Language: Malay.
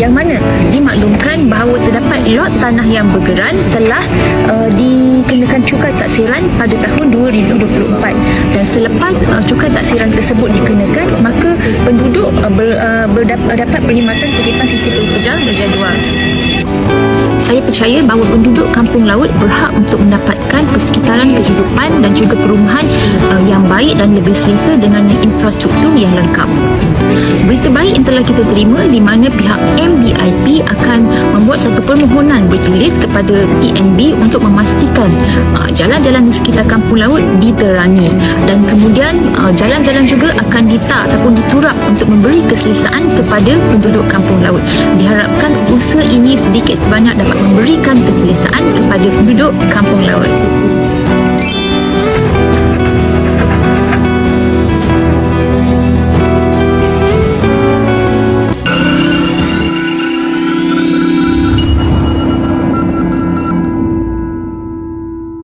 yang mana dimaklumkan bahawa terdapat lot tanah yang bergeran telah uh, dikenakan cukai taksiran pada tahun 2024 dan selepas uh, cukai taksiran tersebut dikenakan maka penduduk uh, ber, uh, berdap, dapat perkhidmatan titipan sisi pekerja berjadual. Saya percaya bahawa penduduk kampung laut berhak untuk mendapatkan persekitaran kehidupan dan juga perumahan baik dan lebih selesa dengan infrastruktur yang lengkap. Berita baik yang telah kita terima di mana pihak MBIP akan membuat satu permohonan bertulis kepada PNB untuk memastikan uh, jalan-jalan di sekitar kampung laut diterangi dan kemudian uh, jalan-jalan juga akan ditak ataupun diturap untuk memberi keselesaan kepada penduduk kampung laut. Diharapkan usaha ini sedikit sebanyak dapat memberikan keselesaan kepada penduduk kampung laut.